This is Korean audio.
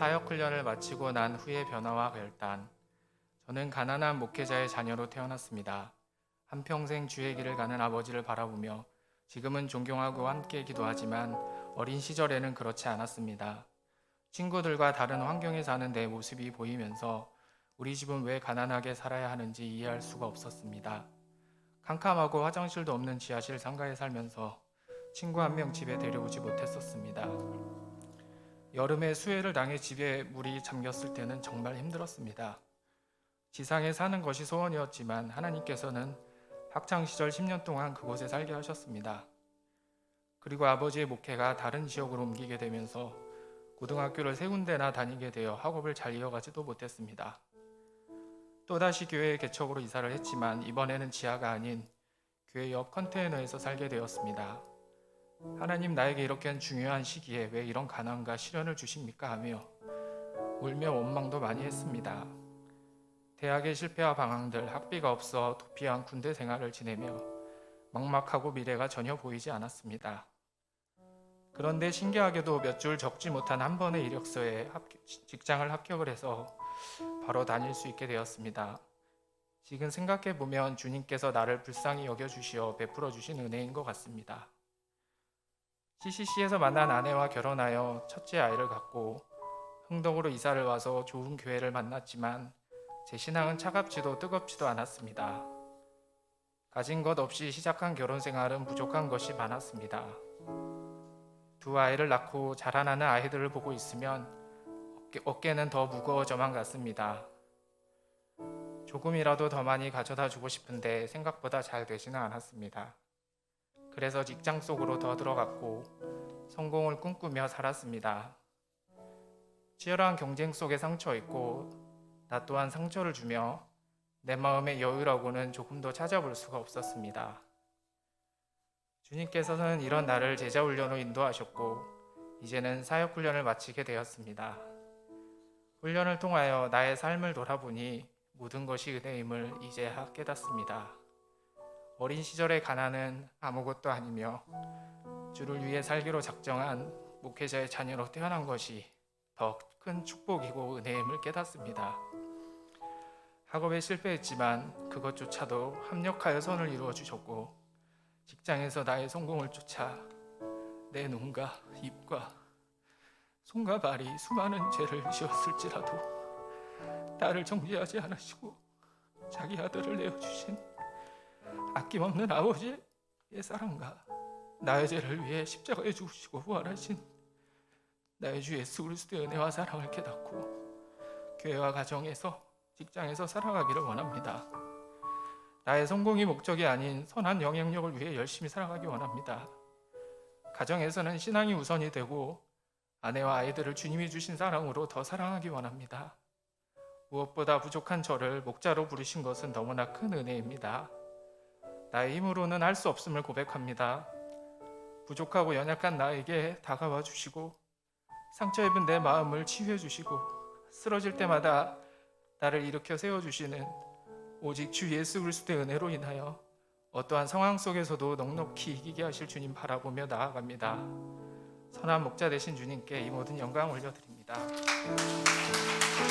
사역 훈련을 마치고 난 후의 변화와 결단. 저는 가난한 목회자의 자녀로 태어났습니다. 한평생 주의 길을 가는 아버지를 바라보며 지금은 존경하고 함께 기도하지만 어린 시절에는 그렇지 않았습니다. 친구들과 다른 환경에 사는 내 모습이 보이면서 우리 집은 왜 가난하게 살아야 하는지 이해할 수가 없었습니다. 캄캄하고 화장실도 없는 지하실 상가에 살면서 친구 한 명 집에 데려오지 못했었습니다. 여름에 수해를 당해 집에 물이 잠겼을 때는 정말 힘들었습니다. 지상에 사는 것이 소원이었지만 하나님께서는 학창 시절 10년 동안 그곳에 살게 하셨습니다. 그리고 아버지의 목회가 다른 지역으로 옮기게 되면서 고등학교를 세 군데나 다니게 되어 학업을 잘 이어가지도 못했습니다. 또다시 교회 개척으로 이사를 했지만 이번에는 지하가 아닌 교회 옆 컨테이너에서 살게 되었습니다. 하나님 나에게 이렇게 중요한 시기에 왜 이런 가난과 시련을 주십니까 하며 울며 원망도 많이 했습니다. 대학의 실패와 방황들, 학비가 없어 도피한 군대 생활을 지내며 막막하고 미래가 전혀 보이지 않았습니다. 그런데 신기하게도 몇 줄 적지 못한 한 번의 이력서에 합격- 직장을 합격을 해서 바로 다닐 수 있게 되었습니다. 지금 생각해 보면 주님께서 나를 불쌍히 여겨 주시어 베풀어 주신 은혜인 것 같습니다. CCC에서 만난 아내와 결혼하여 첫째 아이를 갖고 흥덕으로 이사를 와서 좋은 교회를 만났지만 제 신앙은 차갑지도 뜨겁지도 않았습니다. 가진 것 없이 시작한 결혼 생활은 부족한 것이 많았습니다. 두 아이를 낳고 자라나는 아이들을 보고 있으면 어깨, 어깨는 더 무거워져만 갔습니다. 조금이라도 더 많이 가져다 주고 싶은데 생각보다 잘 되지는 않았습니다. 그래서 직장 속으로 더 들어갔고 성공을 꿈꾸며 살았습니다. 치열한 경쟁 속에 상처 있고 나 또한 상처를 주며 내 마음의 여유라고는 조금도 찾아볼 수가 없었습니다. 주님께서는 이런 나를 제자 훈련으로 인도하셨고 이제는 사역 훈련을 마치게 되었습니다. 훈련을 통하여 나의 삶을 돌아보니 모든 것이 은혜임을 이제야 깨닫습니다. 어린 시절의 가난은 아무것도 아니며 주를 위해 살기로 작정한 목회자의 자녀로 태어난 것이 더 큰 축복이고 은혜임을 깨닫습니다. 학업에 실패했지만 그것조차도 합력하여 선을 이루어 주셨고 직장에서 나의 성공을 쫓아 내 눈과 입과 손과 발이 수많은 죄를 지었을지라도 나를 정죄하지 않으시고 자기 아들을 내어 주신 아낌없는 아버지의 사랑과 나의 죄를 위해 십자가에 죽으시고 부활하신 나의 주 예수 그리스도의 은혜와 사랑을 깨닫고 교회와 가정에서 직장에서 살아가기를 원합니다. 나의 성공이 목적이 아닌 선한 영향력을 위해 열심히 살아가기 원합니다. 가정에서는 신앙이 우선이 되고 아내와 아이들을 주님이 주신 사랑으로 더 사랑하기 원합니다. 무엇보다 부족한 저를 목자로 부르신 것은 너무나 큰 은혜입니다. 나의 힘으로는 할 수 없음을 고백합니다. 부족하고 연약한 나에게 다가와 주시고 상처 입은 내 마음을 치유해 주시고 쓰러질 때마다 나를 일으켜 세워 주시는 오직 주 예수 그리스도의 은혜로 인하여 어떠한 상황 속에서도 넉넉히 이기게 하실 주님 바라보며 나아갑니다. 선한 목자 되신 주님께 이 모든 영광 올려드립니다.